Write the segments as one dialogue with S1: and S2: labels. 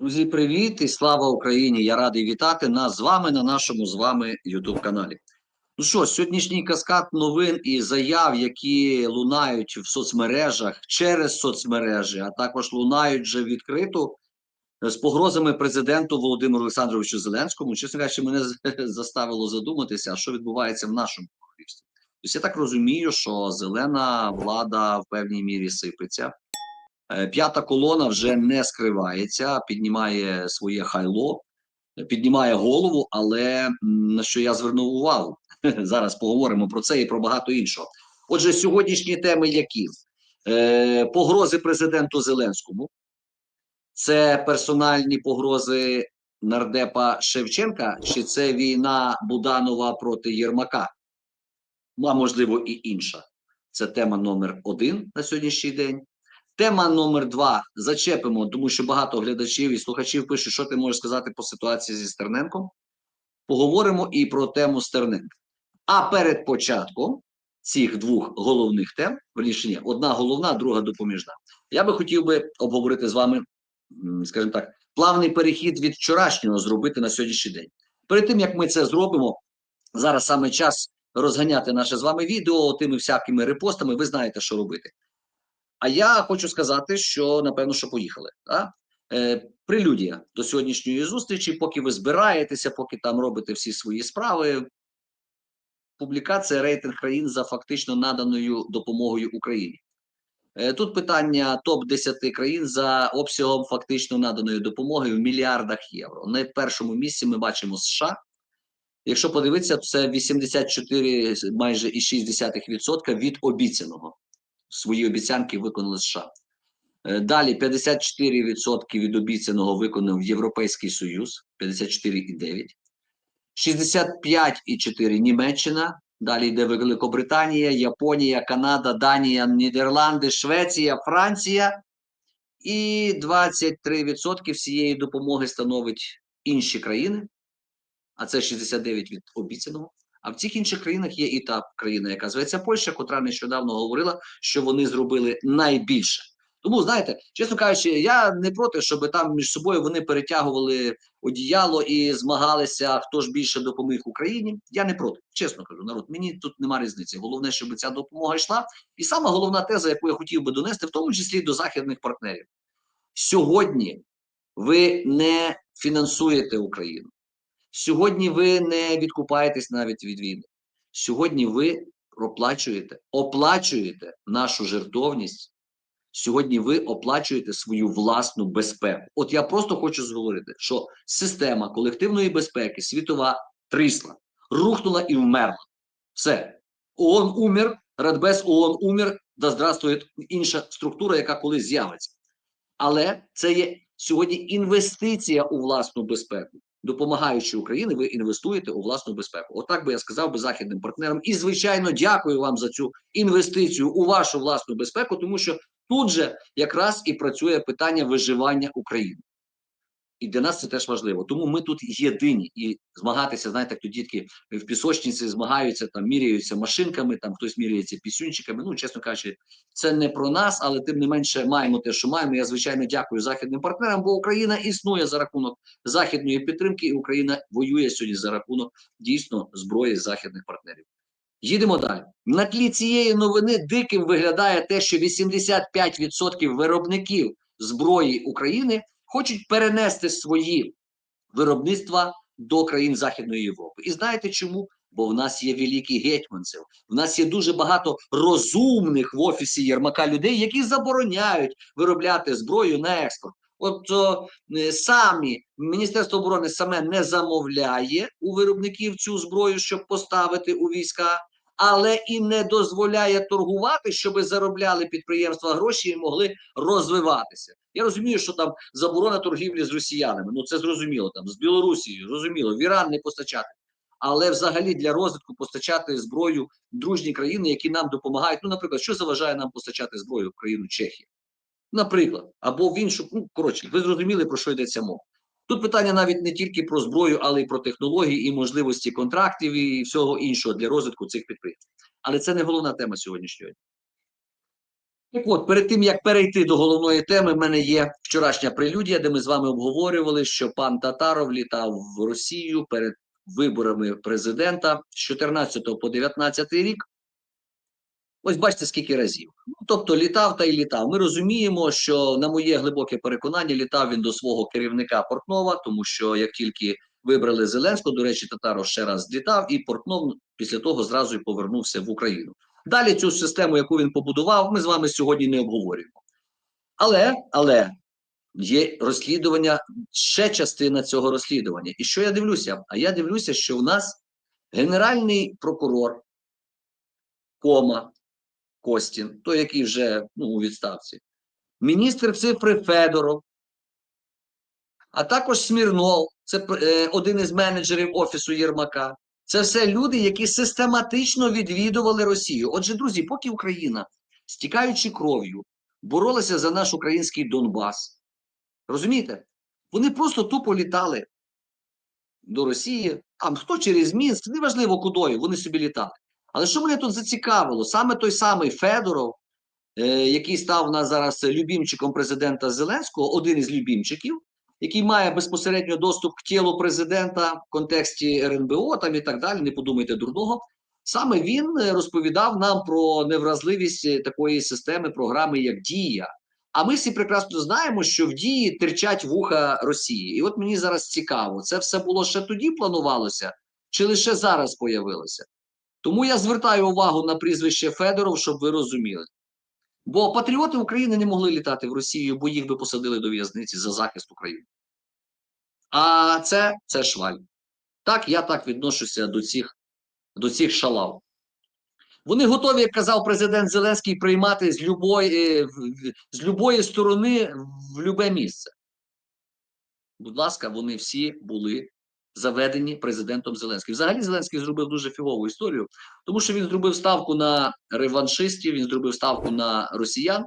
S1: Друзі, привіт і слава Україні! Я радий вітати нас з вами на нашому з вами youtube каналі. Ну що, сьогоднішній каскад новин і заяв, які лунають в соцмережах через соцмережі, а також лунають вже відкрито е, з погрозами президенту Володимиру Олександровичу Зеленському. Чесно кажучи, мене заставило задуматися, що відбувається в нашому королівстві. Тобто я так розумію, що зелена влада в певній мірі сипеться. Е, П'ята колона вже не скривається, піднімає своє хайло, піднімає голову. Але на що я звернув увагу? Зараз поговоримо про це і про багато іншого. Отже, сьогоднішні теми які? Е, погрози президенту Зеленському, це персональні погрози нардепа Шевченка, чи це війна Буданова проти Єрмака? Ну, А можливо, і інша. Це тема номер один на сьогоднішній день. Тема номер два зачепимо, тому що багато глядачів і слухачів пишуть, що ти можеш сказати по ситуації зі Стерненком. Поговоримо і про тему Стерненка. А перед початком цих двох головних тем, верніше, ні, одна головна, друга допоміжна. Я би хотів би обговорити з вами, скажімо так, плавний перехід від вчорашнього зробити на сьогоднішній день. Перед тим як ми це зробимо, зараз саме час розганяти наше з вами відео тими всякими репостами. Ви знаєте, що робити. А я хочу сказати, що напевно, що поїхали. А? Е, прелюдія до сьогоднішньої зустрічі, поки ви збираєтеся, поки там робите всі свої справи. Публікація рейтинг країн за фактично наданою допомогою Україні. Е, Тут питання топ 10 країн за обсягом фактично наданої допомоги в мільярдах євро. На першому місці ми бачимо США. Якщо подивитися, це 84 майже і 6% від обіцяного. Свої обіцянки виконали США. Е, Далі 54% від обіцяного виконав Європейський Союз, 54,9%. 65,4% Німеччина. Далі йде Великобританія, Японія, Канада, Данія, Нідерланди, Швеція, Франція. І 23% всієї допомоги становить інші країни, а це 69% від обіцяного. А в цих інших країнах є і та країна, яка зветься Польща, котра нещодавно говорила, що вони зробили найбільше. Тому, знаєте, чесно кажучи, я не проти, щоб там між собою вони перетягували одіяло і змагалися, хто ж більше допоміг Україні. Я не проти. Чесно кажу, народ, мені тут нема різниці. Головне, щоб ця допомога йшла. І сама головна теза, яку я хотів би донести, в тому числі до західних партнерів. Сьогодні ви не фінансуєте Україну. Сьогодні ви не відкупаєтесь навіть від війни. Сьогодні ви проплачуєте, оплачуєте нашу жертовність. Сьогодні ви оплачуєте свою власну безпеку. От я просто хочу зговорити, що система колективної безпеки світова трісла, рухнула і вмерла. Все. ООН умер, Радбез ООН умер, да здравствує інша структура, яка колись з'явиться. Але це є сьогодні інвестиція у власну безпеку. Допомагаючи Україні, ви інвестуєте у власну безпеку. Отак би я сказав би західним партнерам. І, звичайно, дякую вам за цю інвестицію у вашу власну безпеку, тому що тут же якраз і працює питання виживання України. І для нас це теж важливо. Тому ми тут єдині і змагатися, знаєте, як то дітки в пісочниці змагаються, там міряються машинками, там хтось міряється пісюнчиками. Ну, чесно кажучи, це не про нас, але тим не менше маємо те, що маємо. Я звичайно дякую західним партнерам, бо Україна існує за рахунок західної підтримки, і Україна воює сьогодні за рахунок дійсно зброї західних партнерів. Їдемо далі. На тлі цієї новини диким виглядає те, що 85% виробників зброї України хочуть перенести свої виробництва до країн Західної Європи. І знаєте чому? Бо в нас є великі гетьманців, в нас є дуже багато розумних в офісі Єрмака людей, які забороняють виробляти зброю на експорт. От о, е, самі Міністерство оборони саме не замовляє у виробників цю зброю, щоб поставити у війська, але і не дозволяє торгувати, щоб заробляли підприємства гроші і могли розвиватися. Я розумію, що там заборона торгівлі з росіянами. Ну це зрозуміло. Там з Білорусією, зрозуміло, в Іран не постачати. Але взагалі для розвитку постачати зброю дружні країни, які нам допомагають. Ну, наприклад, що заважає нам постачати зброю в країну Чехії? Наприклад, або в іншу, ну коротше, ви зрозуміли про що йдеться мова. Тут питання навіть не тільки про зброю, але й про технології і можливості контрактів і всього іншого для розвитку цих підприємств. Але це не головна тема сьогоднішнього. дня. Так от, перед тим як перейти до головної теми, в мене є вчорашня прелюдія, де ми з вами обговорювали, що пан Татаров літав в Росію перед виборами президента з 14 по 19 рік. Ось бачите, скільки разів. Ну, тобто літав та й літав. Ми розуміємо, що на моє глибоке переконання літав він до свого керівника Портнова, тому що як тільки вибрали Зеленського, до речі, Татаров ще раз злітав, і Портнов після того зразу й повернувся в Україну. Далі цю систему, яку він побудував, ми з вами сьогодні не обговорюємо. Але, але є розслідування, ще частина цього розслідування. І що я дивлюся? А я дивлюся, що в нас генеральний прокурор Кома Костін, той, який вже ну, у відставці, міністр цифри Федоров, а також Смірнов, це е, один із менеджерів офісу Єрмака. Це все люди, які систематично відвідували Росію. Отже, друзі, поки Україна, стікаючи кров'ю, боролася за наш український Донбас, розумієте, вони просто тупо літали до Росії, там хто через Мінськ, неважливо кудою, вони собі літали. Але що мене тут зацікавило? Саме той самий Федоров, е, який став у нас зараз любімчиком президента Зеленського, один із любімчиків, який має безпосередньо доступ к тілу президента в контексті РНБО там і так далі, не подумайте дурного. Саме він е, розповідав нам про невразливість е, такої системи програми, як Дія. А ми всі прекрасно знаємо, що в дії терчать вуха Росії. І от мені зараз цікаво, це все було ще тоді планувалося, чи лише зараз появилося? Тому я звертаю увагу на прізвище Федоров, щоб ви розуміли. Бо патріоти України не могли літати в Росію, бо їх би посадили до в'язниці за захист України. А це це шваль. Так, я так відношуся до цих, до цих шалав. Вони готові, як казав президент Зеленський, приймати з любої, е, з любої сторони в любе місце. Будь ласка, вони всі були заведені президентом Зеленським. Взагалі, Зеленський зробив дуже фігову історію, тому що він зробив ставку на реваншистів, він зробив ставку на росіян,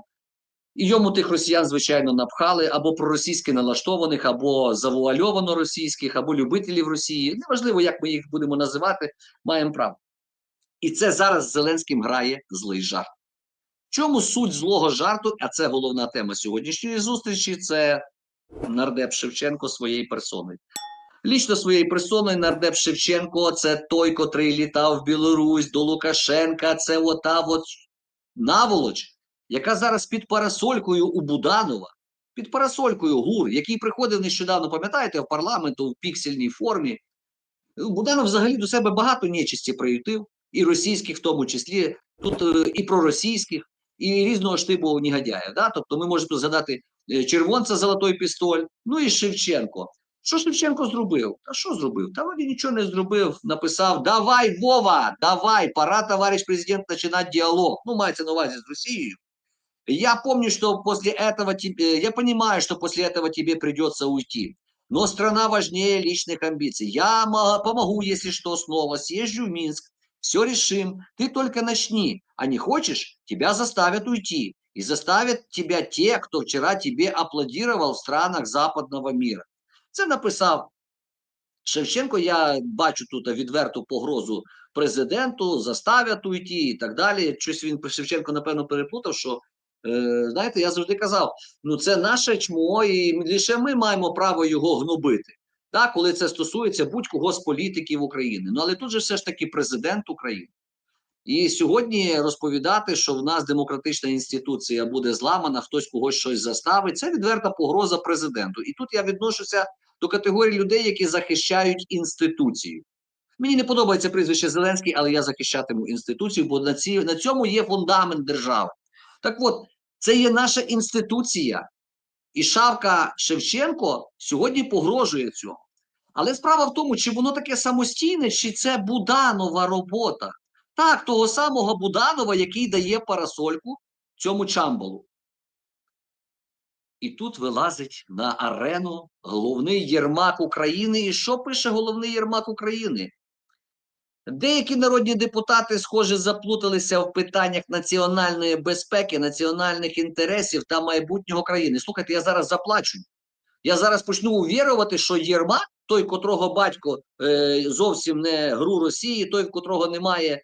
S1: і йому тих росіян, звичайно, напхали або проросійськи налаштованих, або завуальовано російських, або любителів Росії. Неважливо, як ми їх будемо називати, маємо право. І це зараз Зеленським грає злий жарт. Чому суть злого жарту? А це головна тема сьогоднішньої зустрічі: це нардеп Шевченко своєю персоною. Лічно своєю персоною нардеп Шевченко це той, котрий літав в Білорусь до Лукашенка. Це ота от наволоч, яка зараз під парасолькою у Буданова, під парасолькою ГУР, який приходив нещодавно, пам'ятаєте, в парламенту в піксельній формі. Буданов взагалі до себе багато нечисті приютив, і російських, в тому числі, тут е, і проросійських, і різного штибу негодяїв. Да? Тобто ми можемо згадати е, червонця Золотой пістоль, ну і Шевченко. Що Шевченко зробив? Та що зробив? Та він нічого не зробив. Написав: Давай, Вова, давай, пора, товарищ президент, починати діалог. Ну, мається на увазі з Росією. Я помню, что после этого тебе, я понимаю, что после этого тебе придется уйти. Но страна важнее личных амбиций. Я помогу, если что, снова съезжу в Минск. Все решим. Ты только начни. А не хочешь, тебя заставят уйти. И заставят тебя те, кто вчера тебе аплодировал в странах западного мира. Це написав Шевченко. Я бачу тут відверту погрозу президенту, заставлять уйти і так далі. Щось він Шевченко, напевно, переплутав, що е, знаєте, я завжди казав: ну це наше чмо, і лише ми маємо право його гнобити. Так, коли це стосується будь-кого з політиків України. Ну але тут же все ж таки президент України. І сьогодні розповідати, що в нас демократична інституція буде зламана, хтось когось щось заставить, це відверта погроза президенту. І тут я відношуся до категорії людей, які захищають інституцію. Мені не подобається прізвище Зеленський, але я захищатиму інституцію, бо на, ці, на цьому є фундамент держави. Так от, це є наша інституція. І Шавка Шевченко сьогодні погрожує цьому. Але справа в тому, чи воно таке самостійне, чи це Буданова робота. Так, того самого Буданова, який дає парасольку цьому чамбалу. І тут вилазить на арену головний Єрмак України. І що пише головний Єрмак України? Деякі народні депутати, схоже, заплуталися в питаннях національної безпеки, національних інтересів та майбутнього країни. Слухайте, я зараз заплачу. Я зараз почну увірувати, що Єрмак, той, котрого батько е, зовсім не гру Росії, той, в котрого немає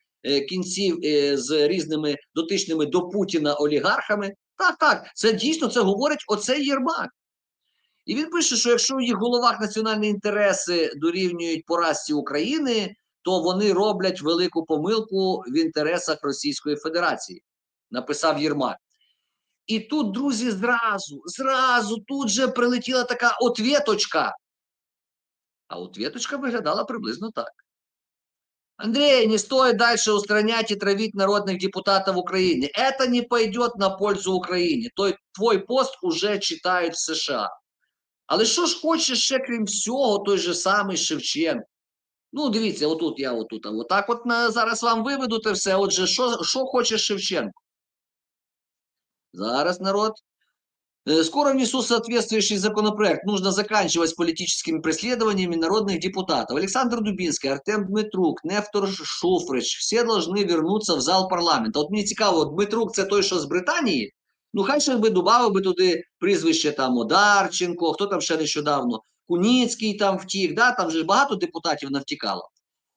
S1: кінців е, з різними дотичними до Путіна олігархами, Так, так, це дійсно це говорить оцей Єрмак. І він пише, що якщо в їх головах національні інтереси дорівнюють поразці України, то вони роблять велику помилку в інтересах Російської Федерації, написав Єрмак. І тут, друзі, зразу, зразу тут же прилетіла така ответочка. А ответочка виглядала приблизно так. Андрей, не стоит дальше устранять и травить народных депутатов Украины. Это не пойдет на пользу Украине. Той, твой пост уже читають в США. Але що ж хоче ще, крім всього, той же самий Шевченко? Ну, дивіться, отут я отут. а Отак от на, зараз вам виведу те все. Отже, що, що хоче Шевченко? Зараз народ. Э, Скоро внесу соответствующий законопроект. Нужно заканчивать с политическими преследованиями народных депутатов. Александр Дубинский, Артем Дмитрук, Нефтор Шуфрич. Все должны вернуться в зал парламента. От мені цікаво, от Дмитрук це той, що з Британії. Ну, хай ще би додав би туди прізвище там Одарченко, хто там ще нещодавно, Куніцький там втік, да? там же ж багато депутатів навтікало.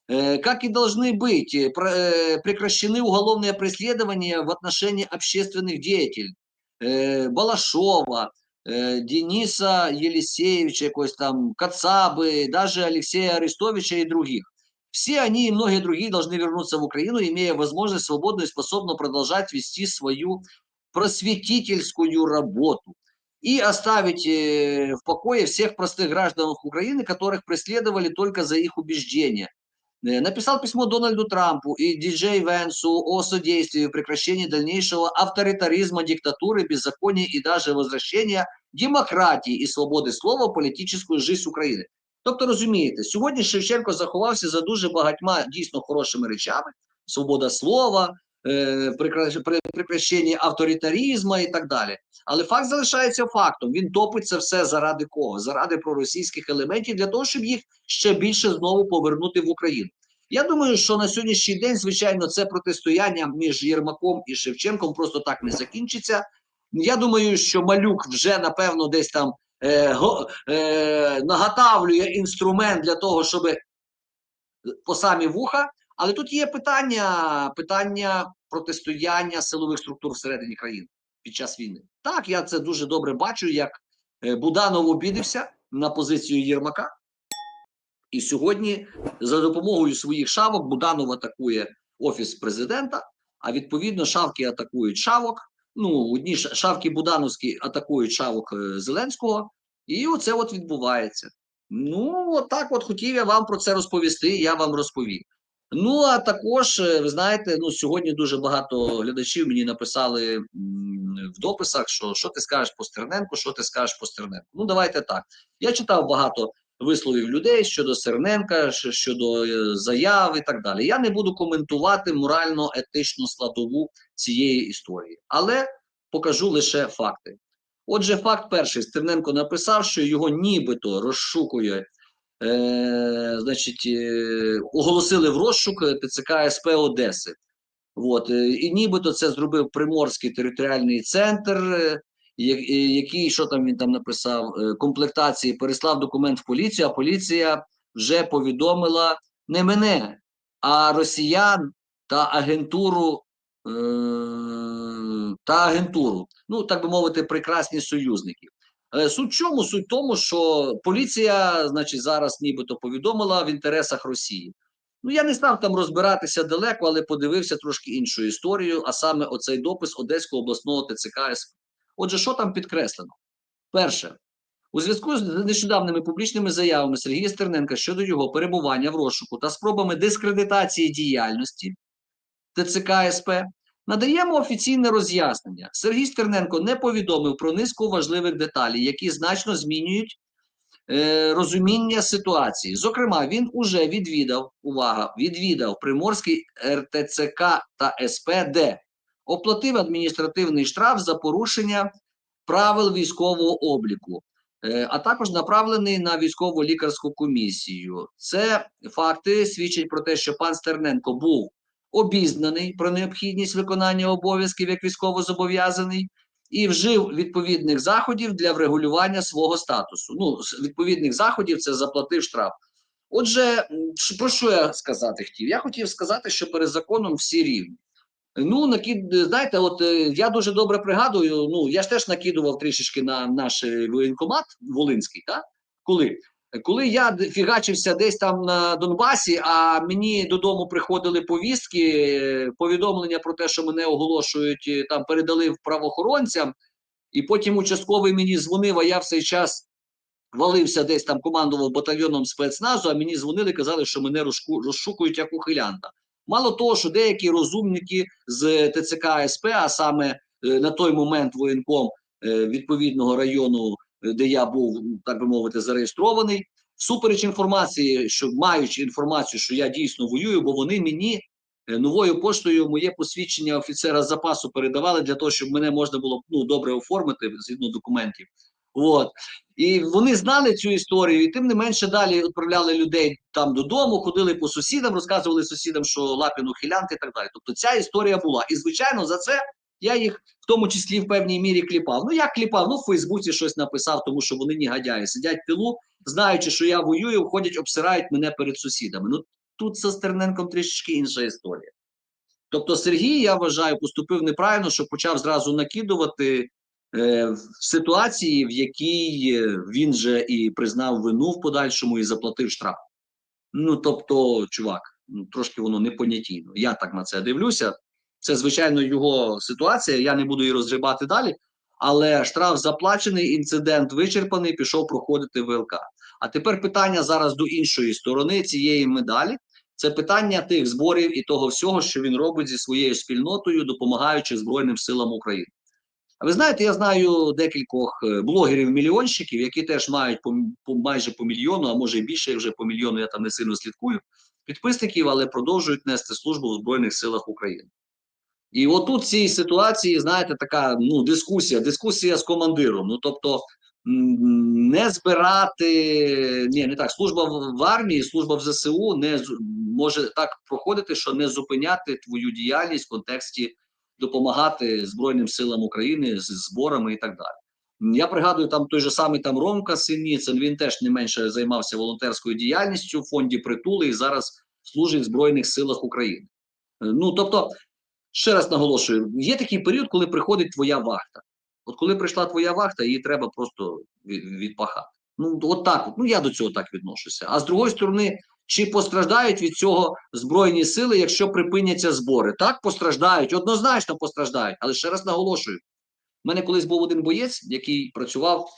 S1: Э, Как и должны быть э, про- э, прекращены уголовные преследования в отношении общественных деятелей. Э, Балашова, э, Дениса Елисеевича, якось там, Кацабы, даже Алексея Арестовича и других. Все они и многие другие должны вернуться в Украину, имея возможность свободно и способно продолжать вести свою просветительскую работу и оставить э, в покое всех простых граждан Украины, которых преследовали только за их убеждения. Э, Написал письмо Дональду Трампу и диджей Венсу о содействии в прекращении дальнейшего авторитаризма, диктатуры, беззакония и даже возвращения демократии и свободи слова в політичну жизнь України. Тобто, розумієте, сьогодні Шевченко заховався за дуже багатьма дійсно хорошими речами: свобода слова, е, прекра- при- прекращення авторитаризму і так далі. Але факт залишається фактом. Він топить це все заради кого? Заради проросійських елементів для того, щоб їх ще більше знову повернути в Україну. Я думаю, що на сьогоднішній день, звичайно, це протистояння між Єрмаком і Шевченком просто так не закінчиться. Я думаю, що малюк вже напевно десь там е, го, е, наготавлює інструмент для того, щоб по самі вуха. Але тут є питання, питання протистояння силових структур всередині країни під час війни. Так, я це дуже добре бачу, як е, Буданов обідився на позицію Єрмака. І сьогодні за допомогою своїх шавок Буданов атакує офіс президента, а відповідно шавки атакують шавок. Ну, одні шавки Будановські атакують шавок е, Зеленського, і оце от відбувається. Ну, отак от хотів я вам про це розповісти, я вам розповів. Ну, а також, е, ви знаєте, ну сьогодні дуже багато глядачів мені написали в дописах, що що ти скажеш по Стерненку, що ти скажеш по Стерненку. Ну, давайте так. Я читав багато висловів людей щодо Серненка, щодо е, заяв і так далі. Я не буду коментувати морально-етичну складову цієї історії, але покажу лише факти. Отже, факт перший: Стерненко написав, що його нібито розшукує, е, значить, е, оголосили в розшук ТЦК СП Одеси. От, е, і нібито це зробив Приморський територіальний центр, е, е, який, що там він там написав, е, комплектації переслав документ в поліцію, а поліція вже повідомила не мене, а росіян та агентуру. е, Та агентуру, ну так би мовити, прекрасні союзники. Е, Суть чому? Суть тому, що поліція, значить, зараз нібито повідомила в інтересах Росії. Ну, я не став там розбиратися далеко, але подивився трошки іншу історію, а саме оцей допис Одеського обласного ТЦК СП. Отже, що там підкреслено? Перше, у зв'язку з нещодавними публічними заявами Сергія Стерненка щодо його перебування в розшуку та спробами дискредитації діяльності ТЦК СП, надаємо офіційне роз'яснення. Сергій Стерненко не повідомив про низку важливих деталей, які значно змінюють е, розуміння ситуації. Зокрема, він уже відвідав, увага, відвідав Приморський РТЦК та СП, де оплатив адміністративний штраф за порушення правил військового обліку, е, а також направлений на військово-лікарську комісію. Це факти свідчать про те, що пан Стерненко був обізнаний про необхідність виконання обов'язків як військовозобов'язаний і вжив відповідних заходів для врегулювання свого статусу. Ну, відповідних заходів це заплатив штраф. Отже, про що я сказати хотів? Я хотів сказати, що перед законом всі рівні. Ну, накид, знаєте, от е, я дуже добре пригадую. Ну, я ж теж накидував трішечки на наш е, воєнкомат Волинський, так? Коли? Коли я фігачився десь там на Донбасі, а мені додому приходили повістки, повідомлення про те, що мене оголошують, е, там передали правоохоронцям, і потім участковий мені дзвонив, а я в цей час валився десь там, командував батальйоном спецназу, а мені дзвонили, казали, що мене розшукують як ухилянта. Мало того, що деякі розумники з ТЦК СП, а саме е, на той момент воєнком е, відповідного району, де я був, так би мовити, зареєстрований, всупереч інформації, що маючи інформацію, що я дійсно воюю, бо вони мені е, новою поштою моє посвідчення офіцера запасу передавали для того, щоб мене можна було ну, добре оформити згідно документів. От. І вони знали цю історію, і тим не менше далі відправляли людей там додому, ходили по сусідам, розказували сусідам, що Лапін ухилянт і так далі. Тобто ця історія була. І звичайно, за це я їх в тому числі в певній мірі кліпав. Ну як кліпав? Ну в Фейсбуці щось написав, тому що вони негодяї. Сидять в тилу, знаючи, що я воюю, ходять, обсирають мене перед сусідами. Ну тут з Стерненком трішечки інша історія. Тобто, Сергій, я вважаю, поступив неправильно, що почав зразу накидувати е, в ситуації, в якій е, він же і признав вину в подальшому і заплатив штраф. Ну тобто, чувак, ну трошки воно непонятійно. Я так на це дивлюся. Це, звичайно, його ситуація. Я не буду її розгрібати далі. Але штраф заплачений, інцидент вичерпаний, пішов проходити ВЛК. А тепер питання зараз до іншої сторони цієї медалі. Це питання тих зборів і того всього, що він робить зі своєю спільнотою, допомагаючи Збройним силам України. А ви знаєте, я знаю декількох е, блогерів-мільйонщиків, які теж мають по, по майже по мільйону, а може і більше вже по мільйону, я там не сильно слідкую, підписників, але продовжують нести службу в Збройних силах України. І отут в цій ситуації, знаєте, така ну, дискусія, дискусія з командиром. Ну тобто не збирати, ні, не так. Служба в, армії, служба в ЗСУ не може так проходити, що не зупиняти твою діяльність в контексті допомагати Збройним силам України з зборами і так далі. Я пригадую, там той же самий там Ромка Синіцин, він теж не менше займався волонтерською діяльністю в фонді притули і зараз служить в Збройних силах України. Е, Ну тобто, ще раз наголошую: є такий період, коли приходить твоя вахта. От коли прийшла твоя вахта, її треба просто відпахати. Ну, от так, ну я до цього так відношуся. А з другої сторони, чи постраждають від цього збройні сили, якщо припиняться збори? Так, постраждають, однозначно постраждають. Але ще раз наголошую: у мене колись був один боєць, який працював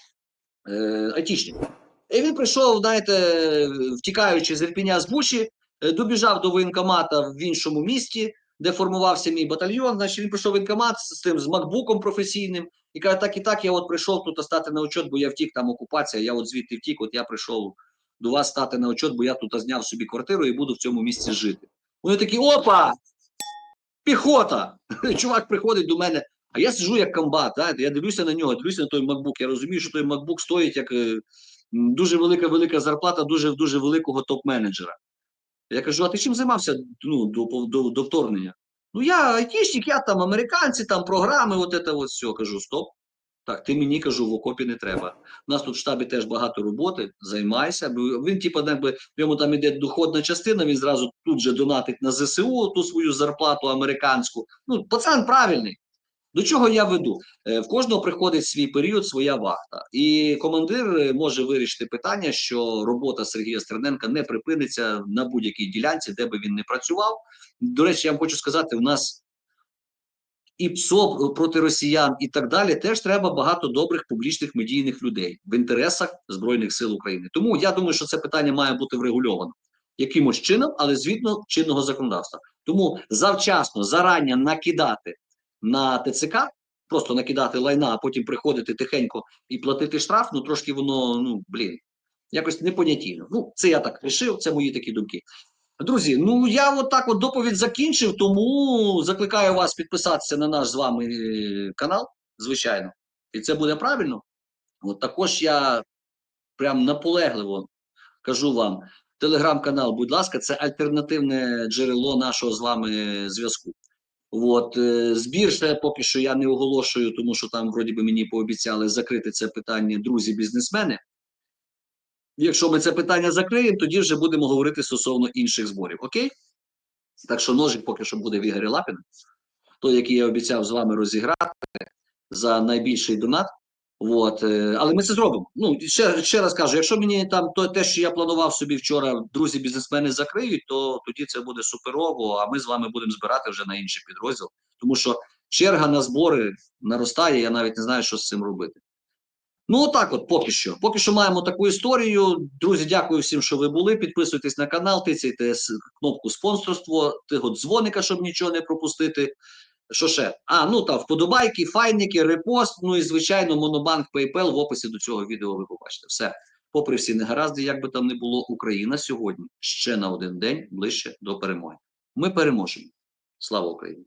S1: е, айтішником. І він прийшов, знаєте, втікаючи з Ірпіня з Бучі, е, добіжав до воєнкомата в іншому місті, де формувався мій батальйон. Значить, він прийшов в воєнкомат з тим з макбуком професійним і каже: так і так, я от прийшов тут стати на учет, бо я втік там окупація. Я от звідти втік, от я прийшов до вас стати на учет, бо я тут зняв собі квартиру і буду в цьому місці жити. Вони такі: опа! Піхота! Чувак приходить до мене. А я сиджу як комбат, знаєте, я дивлюся на нього, дивлюся на той MacBook. Я розумію, що той MacBook стоїть як е, дуже велика велика зарплата дуже дуже великого топ-менеджера. Я кажу: а ти чим займався ну, до, до, до вторгнення? Ну я айтішник, я там американці, там програми, от це от все. Кажу, стоп. Так, ти мені кажу, в окопі не треба. У нас тут в штабі теж багато роботи, займайся. Він, типу, якби в ньому там іде доходна частина, він зразу тут же донатить на ЗСУ ту свою зарплату американську. Ну, пацан правильний. До чого я веду? Е, В кожного приходить свій період, своя вахта, і командир е, може вирішити питання, що робота Сергія Стерненка не припиниться на будь-якій ділянці, де би він не працював. До речі, я вам хочу сказати, у нас і ПСО проти росіян, і так далі, теж треба багато добрих публічних медійних людей в інтересах Збройних сил України. Тому я думаю, що це питання має бути врегульовано якимось чином, але звідно чинного законодавства. Тому завчасно зарані накидати на ТЦК, просто накидати лайна, а потім приходити тихенько і платити штраф. Ну трошки воно, ну блін, якось непонятійно. Ну, це я так рішив, це мої такі думки. Друзі, ну я от так от доповідь закінчив, тому закликаю вас підписатися на наш з вами е, канал, звичайно. І це буде правильно. От також я прям наполегливо кажу вам: телеграм-канал, будь ласка, це альтернативне джерело нашого з вами зв'язку. От е, збір ще поки що я не оголошую, тому що там вроді би мені пообіцяли закрити це питання друзі-бізнесмени. Якщо ми це питання закриємо, тоді вже будемо говорити стосовно інших зборів. Окей? Так що ножик поки що буде в Ігорі Лапіна. той, який я обіцяв з вами розіграти за найбільший донат. От, е, але ми це зробимо. Ну ще, ще раз кажу: якщо мені там то те, що я планував собі вчора, друзі бізнесмени закриють, то тоді це буде суперово. А ми з вами будемо збирати вже на інший підрозділ, тому що черга на збори наростає. Я навіть не знаю, що з цим робити. Ну, отак, от поки що. Поки що маємо таку історію. Друзі, дякую всім, що ви були. Підписуйтесь на канал, тицяйте кнопку спонсорство, тихо дзвоника, щоб нічого не пропустити. Що ще? А, ну там вподобайки, файники, репост. Ну і звичайно, Монобанк PayPal в описі до цього відео ви побачите. Все. Попри всі негаразди, як би там не було, Україна сьогодні ще на один день ближче до перемоги. Ми переможемо. Слава Україні!